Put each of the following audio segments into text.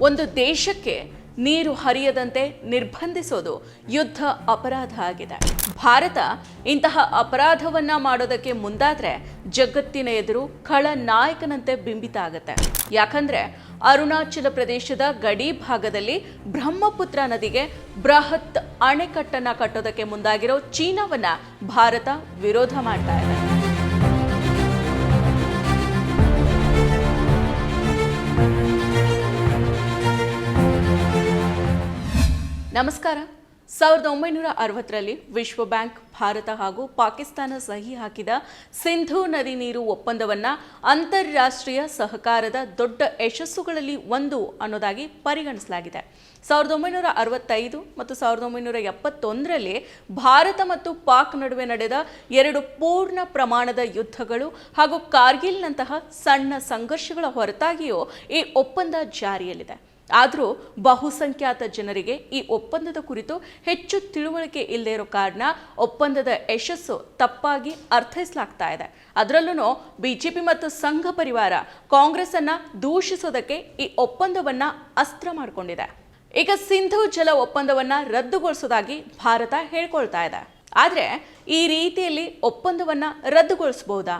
ಒಂದು ದೇಶಕ್ಕೆ ನೀರು ಹರಿಯದಂತೆ ನಿರ್ಬಂಧಿಸೋದು ಯುದ್ಧ ಅಪರಾಧ ಆಗಿದೆ. ಭಾರತ ಇಂತಹ ಅಪರಾಧವನ್ನ ಮಾಡೋದಕ್ಕೆ ಮುಂದಾದ್ರೆ ಜಗತ್ತಿನ ಎದುರು ಖಳನಾಯಕನಂತೆ ಬಿಂಬಿತ ಆಗತ್ತೆ. ಯಾಕಂದ್ರೆ ಅರುಣಾಚಲ ಪ್ರದೇಶದ ಗಡಿ ಭಾಗದಲ್ಲಿ ಬ್ರಹ್ಮಪುತ್ರ ನದಿಗೆ ಬೃಹತ್ ಅಣೆಕಟ್ಟನ್ನ ಕಟ್ಟೋದಕ್ಕೆ ಮುಂದಾಗಿರೋ ಚೀನಾವನ್ನ ಭಾರತ ವಿರೋಧ ಮಾಡ್ತಾ ಇದೆ. ನಮಸ್ಕಾರ. ಸಾವಿರದ ಒಂಬೈನೂರ ಅರವತ್ತರಲ್ಲಿ ವಿಶ್ವ ಬ್ಯಾಂಕ್ ಭಾರತ ಹಾಗೂ ಪಾಕಿಸ್ತಾನ ಸಹಿ ಹಾಕಿದ ಸಿಂಧೂ ನದಿ ನೀರು ಒಪ್ಪಂದವನ್ನ ಅಂತಾರಾಷ್ಟ್ರೀಯ ಸಹಕಾರದ ದೊಡ್ಡ ಯಶಸ್ಸುಗಳಲ್ಲಿ ಒಂದು ಅನ್ನೋದಾಗಿ ಪರಿಗಣಿಸಲಾಗಿದೆ. ಸಾವಿರದ ಒಂಬೈನೂರ ಅರವತ್ತೈದು ಮತ್ತು ಸಾವಿರದ ಒಂಬೈನೂರ ಎಪ್ಪತ್ತೊಂದರಲ್ಲಿ ಭಾರತ ಮತ್ತು ಪಾಕ್ ನಡುವೆ ನಡೆದ ಎರಡು ಪೂರ್ಣ ಪ್ರಮಾಣದ ಯುದ್ಧಗಳು ಹಾಗೂ ಕಾರ್ಗಿಲ್ನಂತಹ ಸಣ್ಣ ಸಂಘರ್ಷಗಳ ಹೊರತಾಗಿಯೂ ಈ ಒಪ್ಪಂದ ಜಾರಿಯಲ್ಲಿದೆ. ಆದರೂ ಬಹುಸಂಖ್ಯಾತ ಜನರಿಗೆ ಈ ಒಪ್ಪಂದದ ಕುರಿತು ಹೆಚ್ಚು ತಿಳುವಳಿಕೆ ಇಲ್ಲದೇ ಇರೋ ಕಾರಣ ಒಪ್ಪಂದದ ಯಶಸ್ಸು ತಪ್ಪಾಗಿ ಅರ್ಥೈಸಲಾಗ್ತಾ ಇದೆ. ಅದರಲ್ಲೂ ಬಿಜೆಪಿ ಮತ್ತು ಸಂಘ ಪರಿವಾರ ಕಾಂಗ್ರೆಸ್ ಅನ್ನ ದೂಷಿಸೋದಕ್ಕೆ ಈ ಒಪ್ಪಂದವನ್ನ ಅಸ್ತ್ರ ಮಾಡಿಕೊಂಡಿದೆ. ಈಗ ಸಿಂಧು ಜಲ ಒಪ್ಪಂದವನ್ನ ರದ್ದುಗೊಳಿಸೋದಾಗಿ ಭಾರತ ಹೇಳ್ಕೊಳ್ತಾ ಇದೆ. ಆದರೆ ಈ ರೀತಿಯಲ್ಲಿ ಒಪ್ಪಂದವನ್ನ ರದ್ದುಗೊಳಿಸಬಹುದಾ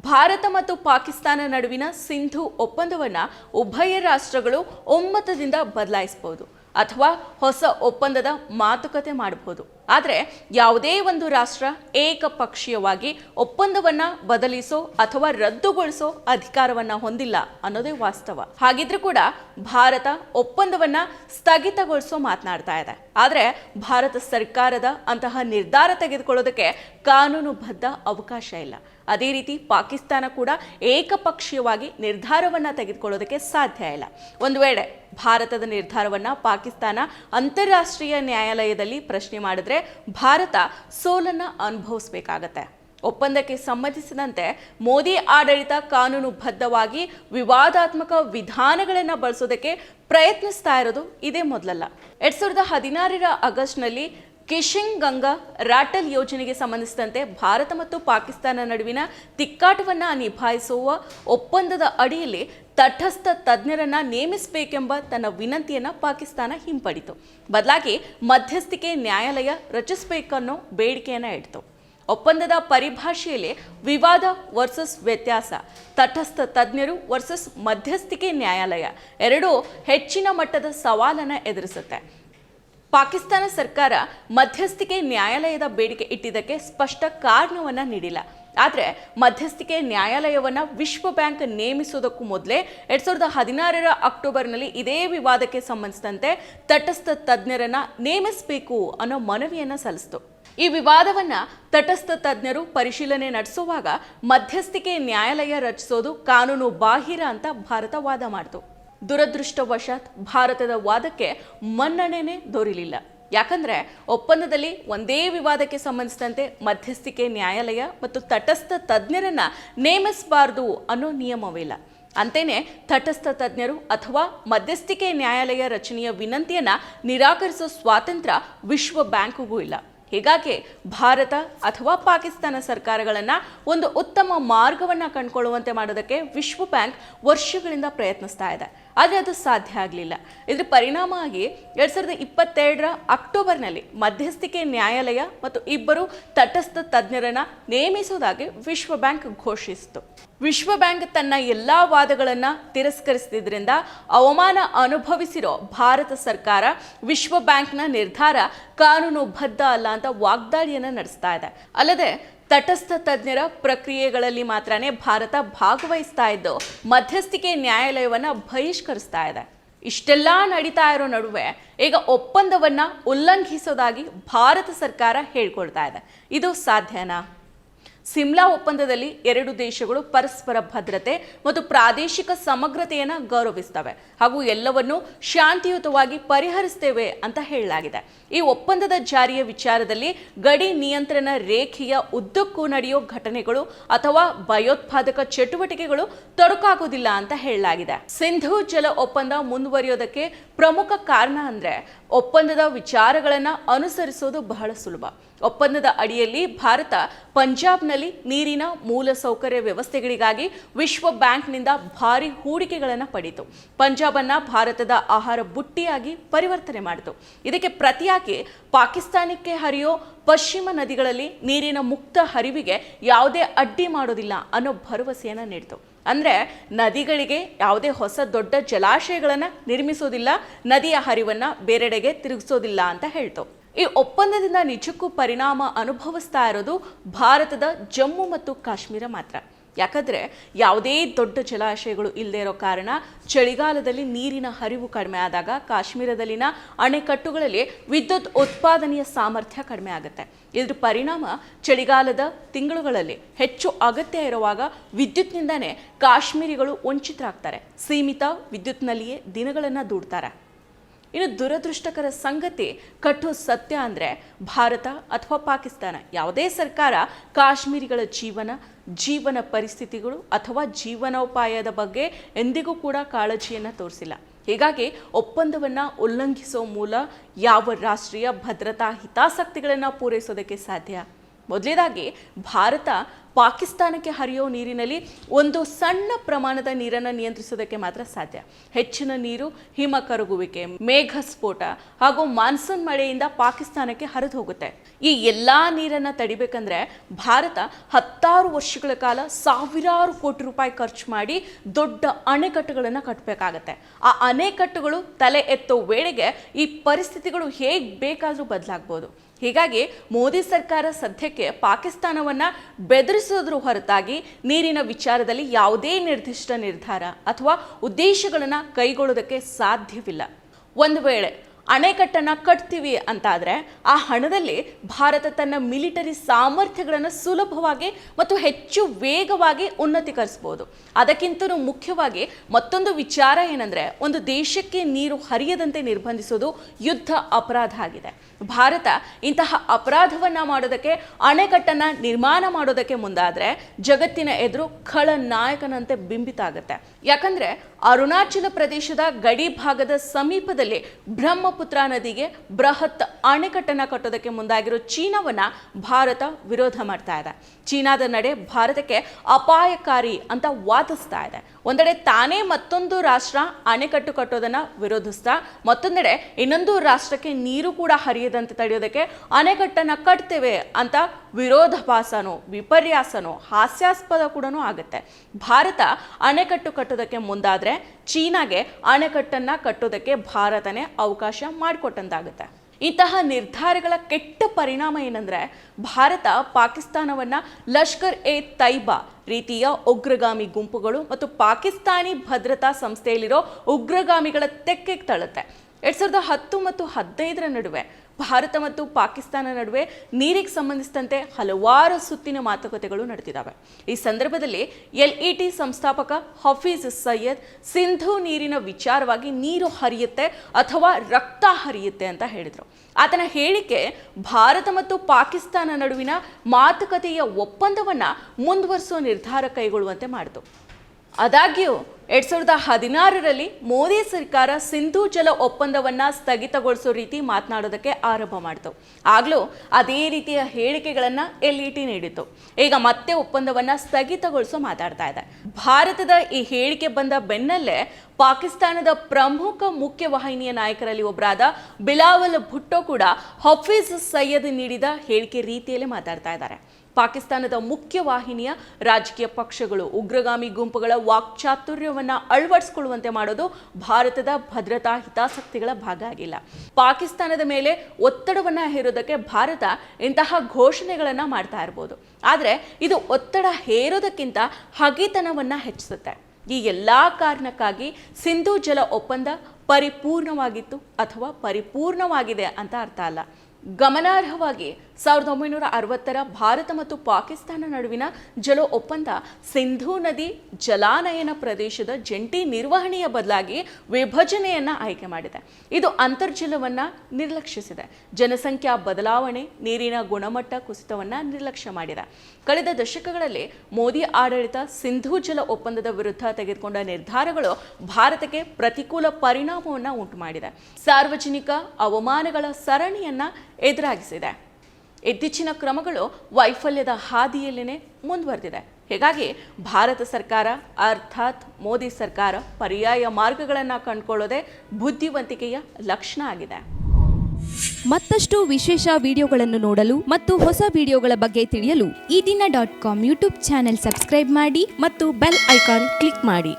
ಭಾರತ ಮತ್ತು ಪಾಕಿಸ್ತಾನ ನಡುವಿನ ಸಿಂಧು ಒಪ್ಪಂದವನ್ನ ಉಭಯ ರಾಷ್ಟ್ರಗಳು ಒಮ್ಮತದಿಂದ ಬದಲಾಯಿಸಬಹುದು ಅಥವಾ ಹೊಸ ಒಪ್ಪಂದದ ಮಾತುಕತೆ ಮಾಡಬಹುದು. ಆದರೆ ಯಾವುದೇ ಒಂದು ರಾಷ್ಟ್ರ ಏಕಪಕ್ಷೀಯವಾಗಿ ಒಪ್ಪಂದವನ್ನ ಬದಲಿಸೋ ಅಥವಾ ರದ್ದುಗೊಳಿಸೋ ಅಧಿಕಾರವನ್ನ ಹೊಂದಿಲ್ಲ ಅನ್ನೋದೇ ವಾಸ್ತವ. ಹಾಗಿದ್ರೂ ಕೂಡ ಭಾರತ ಒಪ್ಪಂದವನ್ನ ಸ್ಥಗಿತಗೊಳಿಸೋ ಮಾತನಾಡ್ತಾ ಇದೆ. ಆದರೆ ಭಾರತ ಸರ್ಕಾರದ ಅಂತಹ ನಿರ್ಧಾರ ತೆಗೆದುಕೊಳ್ಳೋದಕ್ಕೆ ಕಾನೂನುಬದ್ಧ ಅವಕಾಶ ಇಲ್ಲ. ಅದೇ ರೀತಿ ಪಾಕಿಸ್ತಾನ ಕೂಡ ಏಕಪಕ್ಷೀಯವಾಗಿ ನಿರ್ಧಾರವನ್ನು ತೆಗೆದುಕೊಳ್ಳೋದಕ್ಕೆ ಸಾಧ್ಯ ಇಲ್ಲ. ಒಂದು ವೇಳೆ ಭಾರತದ ನಿರ್ಧಾರವನ್ನು ಪಾಕಿಸ್ತಾನ ಅಂತಾರಾಷ್ಟ್ರೀಯ ನ್ಯಾಯಾಲಯದಲ್ಲಿ ಪ್ರಶ್ನೆ ಮಾಡಿದ್ರೆ ಭಾರತ ಸೋಲನ್ನು ಅನುಭವಿಸಬೇಕಾಗತ್ತೆ. ಒಪ್ಪಂದಕ್ಕೆ ಸಂಬಂಧಿಸಿದಂತೆ ಮೋದಿ ಆಡಳಿತ ಕಾನೂನುಬದ್ಧವಾಗಿ ವಿವಾದಾತ್ಮಕ ವಿಧಾನಗಳನ್ನು ಬಳಸೋದಕ್ಕೆ ಪ್ರಯತ್ನಿಸ್ತಾ ಇರೋದು ಇದೇ ಮೊದಲಲ್ಲ. ಎರಡ್ ಸಾವಿರದ ಹದಿನಾರರ ಆಗಸ್ಟ್ನಲ್ಲಿ ಕಿಶಿಂಗ್ ಗಂಗಾ ರಾಟಲ್ ಯೋಜನೆಗೆ ಸಂಬಂಧಿಸಿದಂತೆ ಭಾರತ ಮತ್ತು ಪಾಕಿಸ್ತಾನ ನಡುವಿನ ತಿಕ್ಕಾಟವನ್ನು ನಿಭಾಯಿಸುವ ಒಪ್ಪಂದದ ಅಡಿಯಲ್ಲಿ ತಟಸ್ಥ ತಜ್ಞರನ್ನ ನೇಮಿಸಬೇಕೆಂಬ ತನ್ನ ವಿನಂತಿಯನ್ನು ಪಾಕಿಸ್ತಾನ ಹಿಂಪಡಿತು. ಬದಲಾಗಿ ಮಧ್ಯಸ್ಥಿಕೆ ನ್ಯಾಯಾಲಯ ರಚಿಸಬೇಕನ್ನೋ ಬೇಡಿಕೆಯನ್ನು ಇಡ್ತು. ಒಪ್ಪಂದದ ಪರಿಭಾಷೆಯಲ್ಲಿ ವಿವಾದ ವರ್ಸಸ್ ವ್ಯತ್ಯಾಸ, ತಟಸ್ಥ ತಜ್ಞರು ವರ್ಸಸ್ ಮಧ್ಯಸ್ಥಿಕೆ ನ್ಯಾಯಾಲಯ ಎರಡೂ ಹೆಚ್ಚಿನ ಮಟ್ಟದ ಸವಾಲನ್ನು ಎದುರಿಸುತ್ತೆ. ಪಾಕಿಸ್ತಾನ ಸರ್ಕಾರ ಮಧ್ಯಸ್ಥಿಕೆ ನ್ಯಾಯಾಲಯದ ಬೇಡಿಕೆ ಇಟ್ಟಿದ್ದಕ್ಕೆ ಸ್ಪಷ್ಟ ಕಾರಣವನ್ನ ನೀಡಿಲ್ಲ. ಆದರೆ ಮಧ್ಯಸ್ಥಿಕೆ ನ್ಯಾಯಾಲಯವನ್ನ ವಿಶ್ವ ಬ್ಯಾಂಕ್ ನೇಮಿಸುವುದಕ್ಕೂ ಮೊದಲೇ ಎರಡ್ ಸಾವಿರದ ಹದಿನಾರರ ಅಕ್ಟೋಬರ್ನಲ್ಲಿ ಇದೇ ವಿವಾದಕ್ಕೆ ಸಂಬಂಧಿಸಿದಂತೆ ತಟಸ್ಥ ತಜ್ಞರನ್ನ ನೇಮಿಸಬೇಕು ಅನ್ನೋ ಮನವಿಯನ್ನ ಸಲ್ಲಿಸಿತು. ಈ ವಿವಾದವನ್ನ ತಟಸ್ಥ ತಜ್ಞರು ಪರಿಶೀಲನೆ ನಡೆಸುವಾಗ ಮಧ್ಯಸ್ಥಿಕೆ ನ್ಯಾಯಾಲಯ ರಚಿಸೋದು ಕಾನೂನು ಬಾಹಿರ ಅಂತ ಭಾರತ ವಾದ ಮಾಡಿತು. ದುರದೃಷ್ಟವಶಾತ್ ಭಾರತದ ವಾದಕ್ಕೆ ಮನ್ನಣೆನೇ ದೊರಿಲಿಲ್ಲ. ಯಾಕಂದ್ರೆ ಒಪ್ಪಂದದಲ್ಲಿ ಒಂದೇ ವಿವಾದಕ್ಕೆ ಸಂಬಂಧಿಸಿದಂತೆ ಮಧ್ಯಸ್ಥಿಕೆ ನ್ಯಾಯಾಲಯ ಮತ್ತು ತಟಸ್ಥ ತಜ್ಞರನ್ನ ನೇಮಿಸಬಾರದು ಅನ್ನೋ ನಿಯಮವಿಲ್ಲ. ಅಂತೇನೆ ತಟಸ್ಥ ತಜ್ಞರು ಅಥವಾ ಮಧ್ಯಸ್ಥಿಕೆ ನ್ಯಾಯಾಲಯ ರಚನೆಯ ವಿನಂತಿಯನ್ನ ನಿರಾಕರಿಸೋ ಸ್ವಾತಂತ್ರ್ಯ ವಿಶ್ವ ಬ್ಯಾಂಕ್ಗೂ ಇಲ್ಲ. ಹೀಗಾಗಿ ಭಾರತ ಅಥವಾ ಪಾಕಿಸ್ತಾನ ಸರ್ಕಾರಗಳನ್ನ ಒಂದು ಉತ್ತಮ ಮಾರ್ಗವನ್ನ ಕಂಡುಕೊಳ್ಳುವಂತೆ ಮಾಡೋದಕ್ಕೆ ವಿಶ್ವ ಬ್ಯಾಂಕ್ ವರ್ಷಗಳಿಂದ ಪ್ರಯತ್ನಿಸ್ತಾ ಇದೆ. ಆದರೆ ಅದು ಸಾಧ್ಯ ಆಗಲಿಲ್ಲ. ಇದರ ಆಗಿ ಎರಡು ಸಾವಿರದ ಇಪ್ಪತ್ತೆರಡರ ಅಕ್ಟೋಬರ್ನಲ್ಲಿ ಮಧ್ಯಸ್ಥಿಕೆ ನ್ಯಾಯಾಲಯ ಮತ್ತು ಇಬ್ಬರು ತಟಸ್ಥ ತಜ್ಞರನ್ನ ನೇಮಿಸುವುದಾಗಿ ವಿಶ್ವ ಬ್ಯಾಂಕ್ ಘೋಷಿಸಿತು. ವಿಶ್ವ ಬ್ಯಾಂಕ್ ತನ್ನ ಎಲ್ಲಾ ವಾದಗಳನ್ನ ತಿರಸ್ಕರಿಸಿದ್ರಿಂದ ಅವಮಾನ ಅನುಭವಿಸಿರೋ ಭಾರತ ಸರ್ಕಾರ ವಿಶ್ವ ಬ್ಯಾಂಕ್ನ ನಿರ್ಧಾರ ಕಾನೂನುಬದ್ಧ ಅಲ್ಲ ಅಂತ ವಾಗ್ದಾಳಿಯನ್ನು ನಡೆಸ್ತಾ ಇದೆ. ಅಲ್ಲದೆ ತಟಸ್ಥ ತಜ್ಞರ ಪ್ರಕ್ರಿಯೆಗಳಲ್ಲಿ ಮಾತ್ರನೇ ಭಾರತ ಭಾಗವಹಿಸ್ತಾ ಇದ್ದು, ಮಧ್ಯಸ್ಥಿಕೆ ನ್ಯಾಯಾಲಯವನ್ನು ಬಹಿಷ್ಕರಿಸ್ತಾ ಇದೆ. ಇಷ್ಟೆಲ್ಲ ನಡೀತಾ ಇರೋ ನಡುವೆ ಈಗ ಒಪ್ಪಂದವನ್ನು ಉಲ್ಲಂಘಿಸೋದಾಗಿ ಭಾರತ ಸರ್ಕಾರ ಹೇಳ್ಕೊಳ್ತಾ ಇದೆ. ಇದು ಸಾಧ್ಯನಾ? ಸಿಮ್ಲಾ ಒಪ್ಪಂದದಲ್ಲಿ ಎರಡು ದೇಶಗಳು ಪರಸ್ಪರ ಭದ್ರತೆ ಮತ್ತು ಪ್ರಾದೇಶಿಕ ಸಮಗ್ರತೆಯನ್ನು ಗೌರವಿಸ್ತವೆ. ಹಾಗೂ ಎಲ್ಲವನ್ನೂ ಶಾಂತಿಯುತವಾಗಿ ಪರಿಹರಿಸ್ತೇವೆ ಅಂತ ಹೇಳಲಾಗಿದೆ. ಈ ಒಪ್ಪಂದದ ಜಾರಿಯ ವಿಚಾರದಲ್ಲಿ ಗಡಿ ನಿಯಂತ್ರಣ ರೇಖೆಯ ಉದ್ದಕ್ಕೂ ನಡೆಯೋ ಘಟನೆಗಳು ಅಥವಾ ಭಯೋತ್ಪಾದಕ ಚಟುವಟಿಕೆಗಳು ತೊಡಕಾಗುವುದಿಲ್ಲ ಅಂತ ಹೇಳಲಾಗಿದೆ. ಸಿಂಧು ಜಲ ಒಪ್ಪಂದ ಮುಂದುವರಿಯೋದಕ್ಕೆ ಪ್ರಮುಖ ಕಾರಣ ಅಂದ್ರೆ ಒಪ್ಪಂದದ ವಿಚಾರಗಳನ್ನು ಅನುಸರಿಸೋದು ಬಹಳ ಸುಲಭ. ಒಪ್ಪಂದದ ಅಡಿಯಲ್ಲಿ ಭಾರತ ಪಂಜಾಬ್ನಲ್ಲಿ ನೀರಿನ ಮೂಲಸೌಕರ್ಯ ವ್ಯವಸ್ಥೆಗಳಿಗಾಗಿ ವಿಶ್ವ ಬ್ಯಾಂಕ್ನಿಂದ ಭಾರಿ ಹೂಡಿಕೆಗಳನ್ನು ಪಡೆಯಿತು ಪಂಜಾಬನ್ನು ಭಾರತದ ಆಹಾರ ಬುಟ್ಟಿಯಾಗಿ ಪರಿವರ್ತನೆ ಮಾಡಿತು. ಇದಕ್ಕೆ ಪ್ರತಿಯಾಗಿ ಪಾಕಿಸ್ತಾನಕ್ಕೆ ಹರಿಯೋ ಪಶ್ಚಿಮ ನದಿಗಳಲ್ಲಿ ನೀರಿನ ಮುಕ್ತ ಹರಿವಿಗೆ ಯಾವುದೇ ಅಡ್ಡಿ ಮಾಡೋದಿಲ್ಲ ಅನ್ನೋ ಭರವಸೆಯನ್ನು ನೀಡಿತು. ಅಂದ್ರೆ ನದಿಗಳಿಗೆ ಯಾವುದೇ ಹೊಸ ದೊಡ್ಡ ಜಲಾಶಯಗಳನ್ನು ನಿರ್ಮಿಸೋದಿಲ್ಲ, ನದಿಯ ಹರಿವನ್ನು ಬೇರೆಡೆಗೆ ತಿರುಗಿಸೋದಿಲ್ಲ ಅಂತ ಹೇಳ್ತು. ಈ ಒಪ್ಪಂದದಿಂದ ನಿಜಕ್ಕೂ ಪರಿಣಾಮ ಅನುಭವಿಸ್ತಾ ಇರೋದು ಭಾರತದ ಜಮ್ಮು ಮತ್ತು ಕಾಶ್ಮೀರ ಮಾತ್ರ. ಯಾಕಂದ್ರೆ ಯಾವುದೇ ದೊಡ್ಡ ಜಲಾಶಯಗಳು ಇಲ್ಲದೇ ಇರೋ ಕಾರಣ ಚಳಿಗಾಲದಲ್ಲಿ ನೀರಿನ ಹರಿವು ಕಡಿಮೆ ಆದಾಗ ಕಾಶ್ಮೀರದಲ್ಲಿನ ಅಣೆಕಟ್ಟುಗಳಲ್ಲಿ ವಿದ್ಯುತ್ ಉತ್ಪಾದನೆಯ ಸಾಮರ್ಥ್ಯ ಕಡಿಮೆ ಆಗುತ್ತೆ. ಇದ್ರ ಪರಿಣಾಮ ಚಳಿಗಾಲದ ತಿಂಗಳುಗಳಲ್ಲಿ ಹೆಚ್ಚು ಅಗತ್ಯ ಇರುವಾಗ ವಿದ್ಯುತ್ನಿಂದನೇ ಕಾಶ್ಮೀರಿಗಳು ವಂಚಿತರಾಗ್ತಾರೆ. ಸೀಮಿತ ವಿದ್ಯುತ್ನಲ್ಲಿಯೇ ದಿನಗಳನ್ನು ದೂಡ್ತಾರೆ. ಇನ್ನು ದುರದೃಷ್ಟಕರ ಸಂಗತಿ ಕಟ್ಟು ಸತ್ಯ ಅಂದರೆ ಭಾರತ ಅಥವಾ ಪಾಕಿಸ್ತಾನ. ಯಾವುದೇ ಸರ್ಕಾರ ಕಾಶ್ಮೀರಿಗಳ ಜೀವನ ಜೀವನ ಪರಿಸ್ಥಿತಿಗಳು ಅಥವಾ ಜೀವನೋಪಾಯದ ಬಗ್ಗೆ ಎಂದಿಗೂ ಕೂಡ ಕಾಳಜಿಯನ್ನು ತೋರಿಸಿಲ್ಲ. ಹೀಗಾಗಿ ಒಪ್ಪಂದವನ್ನು ಉಲ್ಲಂಘಿಸೋ ಮೂಲ ಯಾವ ರಾಷ್ಟ್ರೀಯ ಭದ್ರತಾ ಹಿತಾಸಕ್ತಿಗಳನ್ನು ಪೂರೈಸೋದಕ್ಕೆ ಸಾಧ್ಯ? ಮೊದಲೇದಾಗಿ ಭಾರತ ಪಾಕಿಸ್ತಾನಕ್ಕೆ ಹರಿಯೋ ನೀರಿನಲ್ಲಿ ಒಂದು ಸಣ್ಣ ಪ್ರಮಾಣದ ನೀರನ್ನು ನಿಯಂತ್ರಿಸೋದಕ್ಕೆ ಮಾತ್ರ ಸಾಧ್ಯ. ಹೆಚ್ಚಿನ ನೀರು, ಹಿಮ ಕರಗುವಿಕೆ ಮೇಘ ಸ್ಫೋಟ ಹಾಗೂ ಮಾನ್ಸೂನ್ ಮಳೆಯಿಂದ ಪಾಕಿಸ್ತಾನಕ್ಕೆ ಹರಿದು ಹೋಗುತ್ತೆ. ಈ ಎಲ್ಲ ನೀರನ್ನು ತಡಿಬೇಕಂದ್ರೆ ಭಾರತ ಹತ್ತಾರು ವರ್ಷಗಳ ಕಾಲ ಸಾವಿರಾರು ಕೋಟಿ ರೂಪಾಯಿ ಖರ್ಚು ಮಾಡಿ ದೊಡ್ಡ ಅಣೆಕಟ್ಟುಗಳನ್ನು ಕಟ್ಟಬೇಕಾಗತ್ತೆ ಆ ಅಣೆಕಟ್ಟುಗಳು ತಲೆ ಎತ್ತೋ ವೇಳೆಗೆ ಈ ಪರಿಸ್ಥಿತಿಗಳು ಹೇಗೆ ಬೇಕಾದರೂ ಬದಲಾಗ್ಬೋದು. ಹೀಗಾಗಿ ಮೋದಿ ಸರ್ಕಾರ ಸದ್ಯಕ್ಕೆ ಪಾಕಿಸ್ತಾನವನ್ನು ಬೆದರಿಸೋದ್ರ ಹೊರತಾಗಿ ನೀರಿನ ವಿಚಾರದಲ್ಲಿ ಯಾವುದೇ ನಿರ್ದಿಷ್ಟ ನಿರ್ಧಾರ ಅಥವಾ ಉದ್ದೇಶಗಳನ್ನು ಕೈಗೊಳ್ಳೋದಕ್ಕೆ ಸಾಧ್ಯವಿಲ್ಲ. ಒಂದು ವೇಳೆ ಅಣೆಕಟ್ಟನ್ನ ಕಟ್ತೀವಿ ಅಂತಾದರೆ ಆ ಹಣದಲ್ಲಿ ಭಾರತ ತನ್ನ ಮಿಲಿಟರಿ ಸಾಮರ್ಥ್ಯಗಳನ್ನು ಸುಲಭವಾಗಿ ಮತ್ತು ಹೆಚ್ಚು ವೇಗವಾಗಿ ಉನ್ನತೀಕರಿಸ್ಬೋದು ಅದಕ್ಕಿಂತಲೂ ಮುಖ್ಯವಾಗಿ ಮತ್ತೊಂದು ವಿಚಾರ ಏನಂದರೆ ಒಂದು ದೇಶಕ್ಕೆ ನೀರು ಹರಿಯದಂತೆ ನಿರ್ಬಂಧಿಸೋದು ಯುದ್ಧ ಅಪರಾಧ ಆಗಿದೆ. ಭಾರತ ಇಂತಹ ಅಪರಾಧವನ್ನ ಮಾಡೋದಕ್ಕೆ, ಅಣೆಕಟ್ಟನ್ನ ನಿರ್ಮಾಣ ಮಾಡೋದಕ್ಕೆ ಮುಂದಾದ್ರೆ ಜಗತ್ತಿನ ಎದುರು ಖಳನಾಯಕನಂತೆ ಬಿಂಬಿತ ಆಗುತ್ತೆ. ಯಾಕಂದ್ರೆ ಅರುಣಾಚಲ ಪ್ರದೇಶದ ಗಡಿ ಭಾಗದ ಸಮೀಪದಲ್ಲಿ ಬ್ರಹ್ಮಪುತ್ರ ನದಿಗೆ ಬೃಹತ್ ಅಣೆಕಟ್ಟನ್ನು ಕಟ್ಟೋದಕ್ಕೆ ಮುಂದಾಗಿರೋ ಚೀನಾವನ್ನ ಭಾರತ ವಿರೋಧ ಮಾಡ್ತಾ ಇದೆ. ಚೀನಾದ ನಡೆ ಭಾರತಕ್ಕೆ ಅಪಾಯಕಾರಿ ಅಂತ ವಾದಿಸ್ತಾ ಇದೆ. ಒಂದೆಡೆ ತಾನೇ ಮತ್ತೊಂದು ರಾಷ್ಟ್ರ ಅಣೆಕಟ್ಟು ಕಟ್ಟೋದನ್ನ ವಿರೋಧಿಸ್ತಾ, ಮತ್ತೊಂದೆಡೆ ಇನ್ನೊಂದು ರಾಷ್ಟ್ರಕ್ಕೆ ನೀರು ಕೂಡ ಹರಿಯದಂತೆ ತಡೆಯೋದಕ್ಕೆ ಅಣೆಕಟ್ಟನ್ನ ಕಟ್ತೇವೆ ಅಂತ ವಿರೋಧಾಭಾಸನೋ, ವಿಪರ್ಯಾಸನೋ, ಹಾಸ್ಯಾಸ್ಪದ ಕೂಡ ಆಗುತ್ತೆ. ಭಾರತ ಅಣೆಕಟ್ಟು ಕಟ್ಟೋದಕ್ಕೆ ಮುಂದಾದ್ರೆ ಚೀನಾಗೆ ಅಣೆಕಟ್ಟನ್ನ ಕಟ್ಟೋದಕ್ಕೆ ಭಾರತನೇ ಅವಕಾಶ ಮಾಡಿಕೊಟ್ಟಂತಾಗುತ್ತೆ. ಇಂತಹ ನಿರ್ಧಾರಗಳ ಕೆಟ್ಟ ಪರಿಣಾಮ ಏನಂದ್ರೆ ಭಾರತ ಪಾಕಿಸ್ತಾನವನ್ನ ಲಷ್ಕರ್ ಎ ತೈಬಾ ರೀತಿಯ ಉಗ್ರಗಾಮಿ ಗುಂಪುಗಳು ಮತ್ತು ಪಾಕಿಸ್ತಾನಿ ಭದ್ರತಾ ಸಂಸ್ಥೆಯಲ್ಲಿರೋ ಉಗ್ರಗಾಮಿಗಳ ತೆಕ್ಕೆಗೆ ತಳುತ್ತೆ ಎರಡ್ ಸಾವಿರದ ಹತ್ತು ಮತ್ತು ಹದಿನೈದರ ನಡುವೆ ಭಾರತ ಮತ್ತು ಪಾಕಿಸ್ತಾನ ನಡುವೆ ನೀರಿಗೆ ಸಂಬಂಧಿಸಿದಂತೆ ಹಲವಾರು ಸುತ್ತಿನ ಮಾತುಕತೆಗಳು ನಡೆದಿದ್ದಾವೆ. ಈ ಸಂದರ್ಭದಲ್ಲಿ ಎಲ್ ಇ ಟಿ ಸಂಸ್ಥಾಪಕ ಹಫೀಜ್ ಸೈಯದ್ ಸಿಂಧು ನೀರಿನ ವಿಚಾರವಾಗಿ ನೀರು ಹರಿಯುತ್ತೆ ಅಥವಾ ರಕ್ತ ಹರಿಯುತ್ತೆ ಅಂತ ಹೇಳಿದರು. ಆತನ ಹೇಳಿಕೆ ಭಾರತ ಮತ್ತು ಪಾಕಿಸ್ತಾನ ನಡುವಿನ ಮಾತುಕತೆಯ ಒಪ್ಪಂದವನ್ನು ಮುಂದುವರಿಸುವ ನಿರ್ಧಾರ ಕೈಗೊಳ್ಳುವಂತೆ ಮಾಡಿತು. ಆದಾಗ್ಯೂ, ಎರಡ್ ಸಾವಿರದ ಹದಿನಾರರಲ್ಲಿ ಮೋದಿ ಸರ್ಕಾರ ಸಿಂಧೂ ಜಲ ಒಪ್ಪಂದವನ್ನ ಸ್ಥಗಿತಗೊಳಿಸೋ ರೀತಿ ಮಾತನಾಡೋದಕ್ಕೆ ಆರಂಭ ಮಾಡಿತು. ಆಗಲೂ ಅದೇ ರೀತಿಯ ಹೇಳಿಕೆಗಳನ್ನು ಎಲ್ ಇ ಟಿ ನೀಡಿತು ಈಗ ಮತ್ತೆ ಒಪ್ಪಂದವನ್ನ ಸ್ಥಗಿತಗೊಳಿಸೋ ಮಾತಾಡ್ತಾ ಇದೆ. ಭಾರತದ ಈ ಹೇಳಿಕೆ ಬಂದ ಬೆನ್ನಲ್ಲೇ ಪಾಕಿಸ್ತಾನದ ಪ್ರಮುಖ ಮುಖ್ಯವಾಹಿನಿಯ ನಾಯಕರಲ್ಲಿ ಒಬ್ಬರಾದ ಬಿಲಾವಲ್ ಭುಟ್ಟೋ ಕೂಡ ಹಫೀಜ್ ಸೈಯದ್ ನೀಡಿದ ಹೇಳಿಕೆ ರೀತಿಯಲ್ಲಿ ಮಾತಾಡ್ತಾ ಇದ್ದಾರೆ. ಪಾಕಿಸ್ತಾನದ ಮುಖ್ಯ ವಾಹಿನಿಯ ರಾಜಕೀಯ ಪಕ್ಷಗಳು ಉಗ್ರಗಾಮಿ ಗುಂಪುಗಳ ವಾಕ್ಚಾತುರ್ಯವನ್ನು ಅಳವಡಿಸಿಕೊಳ್ಳುವಂತೆ ಮಾಡೋದು ಭಾರತದ ಭದ್ರತಾ ಹಿತಾಸಕ್ತಿಗಳ ಭಾಗ ಆಗಿಲ್ಲ. ಪಾಕಿಸ್ತಾನದ ಮೇಲೆ ಒತ್ತಡವನ್ನು ಹೇರೋದಕ್ಕೆ ಭಾರತ ಇಂತಹ ಘೋಷಣೆಗಳನ್ನು ಮಾಡ್ತಾ ಇರ್ಬೋದು. ಆದರೆ ಇದು ಒತ್ತಡ ಹೇರೋದಕ್ಕಿಂತ ಹಗೆತನವನ್ನು ಹೆಚ್ಚಿಸುತ್ತೆ. ಈ ಎಲ್ಲ ಕಾರಣಕ್ಕಾಗಿ ಸಿಂಧು ಜಲ ಒಪ್ಪಂದ ಪರಿಪೂರ್ಣವಾಗಿತ್ತು ಅಥವಾ ಪರಿಪೂರ್ಣವಾಗಿದೆ ಅಂತ ಅರ್ಥ ಅಲ್ಲ. ಗಮನಾರ್ಹವಾಗಿ ಸಾವಿರದ ಒಂಬೈನೂರ ಅರವತ್ತರ ಭಾರತ ಮತ್ತು ಪಾಕಿಸ್ತಾನ ನಡುವಿನ ಜಲ ಒಪ್ಪಂದ ಸಿಂಧೂ ನದಿ ಜಲಾನಯನ ಪ್ರದೇಶದ ಜಂಟಿ ನಿರ್ವಹಣೆಯ ಬದಲಾಗಿ ವಿಭಜನೆಯನ್ನ ಆಯ್ಕೆ ಮಾಡಿದೆ. ಇದು ಅಂತರ್ಜಲವನ್ನ ನಿರ್ಲಕ್ಷಿಸಿದೆ. ಜನಸಂಖ್ಯಾ ಬದಲಾವಣೆ, ನೀರಿನ ಗುಣಮಟ್ಟ ಕುಸಿತವನ್ನ ನಿರ್ಲಕ್ಷ್ಯ ಮಾಡಿದೆ. ಕಳೆದ ದಶಕಗಳಲ್ಲಿ ಮೋದಿ ಆಡಳಿತ ಸಿಂಧೂ ಜಲ ಒಪ್ಪಂದದ ವಿರುದ್ಧ ತೆಗೆದುಕೊಂಡ ನಿರ್ಧಾರಗಳು ಭಾರತಕ್ಕೆ ಪ್ರತಿಕೂಲ ಪರಿಣಾಮವನ್ನು ಉಂಟು ಮಾಡಿದೆ ಸಾರ್ವಜನಿಕ ಅವಮಾನಗಳ ಸರಣಿಯನ್ನ ಎದುರಾಗಿಸಿದೆ. ಇತ್ತೀಚಿನ ಕ್ರಮಗಳು ವೈಫಲ್ಯದ ಹಾದಿಯಲ್ಲೇನೆ ಮುಂದುವರೆದಿದೆ. ಹೀಗಾಗಿ ಭಾರತ ಸರ್ಕಾರ, ಅರ್ಥಾತ್ ಮೋದಿ ಸರ್ಕಾರ ಪರ್ಯಾಯ ಮಾರ್ಗಗಳನ್ನು ಕಂಡುಕೊಳ್ಳೋದೇ ಬುದ್ಧಿವಂತಿಕೆಯ ಲಕ್ಷಣ ಆಗಿದೆ. ಮತ್ತಷ್ಟು ವಿಶೇಷ ವಿಡಿಯೋಗಳನ್ನು ನೋಡಲು ಮತ್ತು ಹೊಸ ವಿಡಿಯೋಗಳ ಬಗ್ಗೆ ತಿಳಿಯಲು Ee Dina dot com YouTube channel subscribe ಮಾಡಿ ಮತ್ತು ಬೆಲ್ ಐಕಾನ್ ಕ್ಲಿಕ್ ಮಾಡಿ.